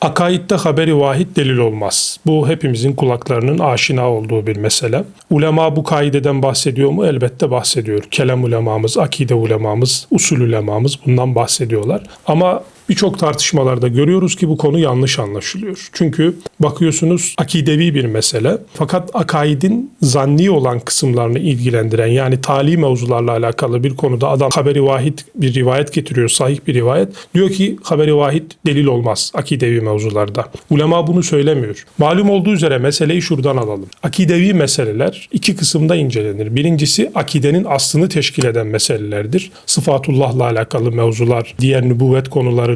Akaidde haberi vahid delil olmaz. Bu hepimizin kulaklarının aşina olduğu bir mesele. Ulema bu kaideden bahsediyor mu? Elbette bahsediyor. Kelam ulemamız, akide ulemamız, usul ulemamız bundan bahsediyorlar. Ama birçok tartışmalarda görüyoruz ki bu konu yanlış anlaşılıyor. Çünkü bakıyorsunuz akidevi bir mesele fakat akaidin zanni olan kısımlarını ilgilendiren yani tali mevzularla alakalı bir konuda adam haberi vahid bir rivayet getiriyor, sahih bir rivayet. Diyor ki haberi vahid delil olmaz akidevi mevzularda. Ulema bunu söylemiyor. Malum olduğu üzere meseleyi şuradan alalım. Akidevi meseleler iki kısımda incelenir. Birincisi akidenin aslını teşkil eden meselelerdir. Sıfatullah'la alakalı mevzular, diğer nübüvvet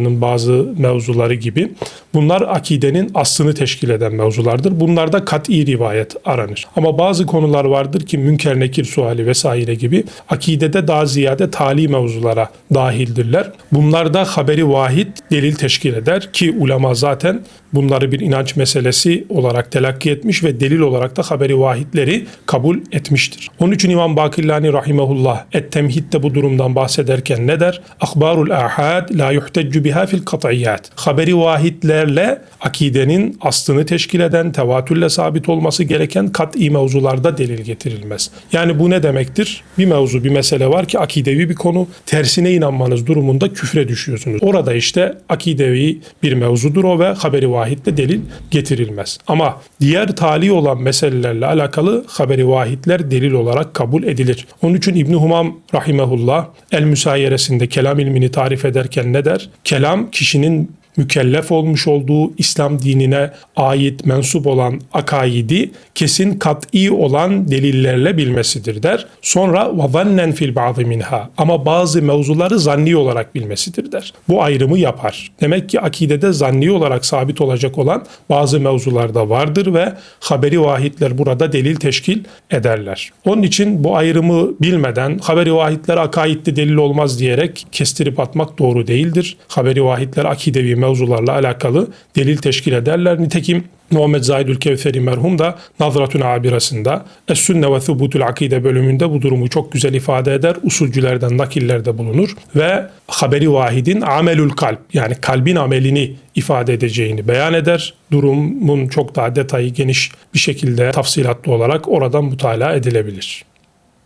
konularının bazı mevzuları gibi. Bunlar akidenin aslını teşkil eden mevzulardır. Bunlarda kat'i rivayet aranır. Ama bazı konular vardır ki münker nekir suali vesaire gibi akidede daha ziyade tali mevzulara dahildirler. Bunlarda haberi vahid delil teşkil eder ki ulema zaten bunları bir inanç meselesi olarak telakki etmiş ve delil olarak da haberi vahidleri kabul etmiştir. Onun için İmam Bakillani rahimehullah Et-Temhid'de bu durumdan bahsederken ne der? Akbarul ahad la yuhteccu biha fil kat'iyyat. Haberi vahidlerle akidenin aslını teşkil eden, tevatürle sabit olması gereken kat'i mevzularda delil getirilmez. Yani bu ne demektir? Bir mevzu, bir mesele var ki akidevi bir konu. Tersine inanmanız durumunda küfre düşüyorsunuz. Orada işte akidevi bir mevzudur o ve haberi vahitle delil getirilmez. Ama diğer tali olan meselelerle alakalı haberi vahidler delil olarak kabul edilir. Onun için İbn Humam rahimehullah el müsayeresinde kelam ilmini tarif ederken ne der? Kelam kişinin mükellef olmuş olduğu İslam dinine ait mensup olan akaidi kesin kat'i olan delillerle bilmesidir der. Sonra vazannen fil ba'dı minha ama bazı mevzuları zanni olarak bilmesidir der. Bu ayrımı yapar. Demek ki akidede zanni olarak sabit olacak olan bazı mevzularda vardır ve haberi vahitler burada delil teşkil ederler. Onun için bu ayrımı bilmeden haberi vahitler akaidde delil olmaz diyerek kestirip atmak doğru değildir. Haberi vahitler akidevi mevzularla alakalı delil teşkil ederler. Nitekim Muhammed Zahidül Kevseri merhum da Nazratun Abirasında Es-Sünne ve Thubutul Akide bölümünde bu durumu çok güzel ifade eder. Usulcülerden nakillerde bulunur ve haberi vahidin amelül kalp yani kalbin amelini ifade edeceğini beyan eder. Durumun çok daha detayı geniş bir şekilde tafsilatlı olarak oradan mutala edilebilir.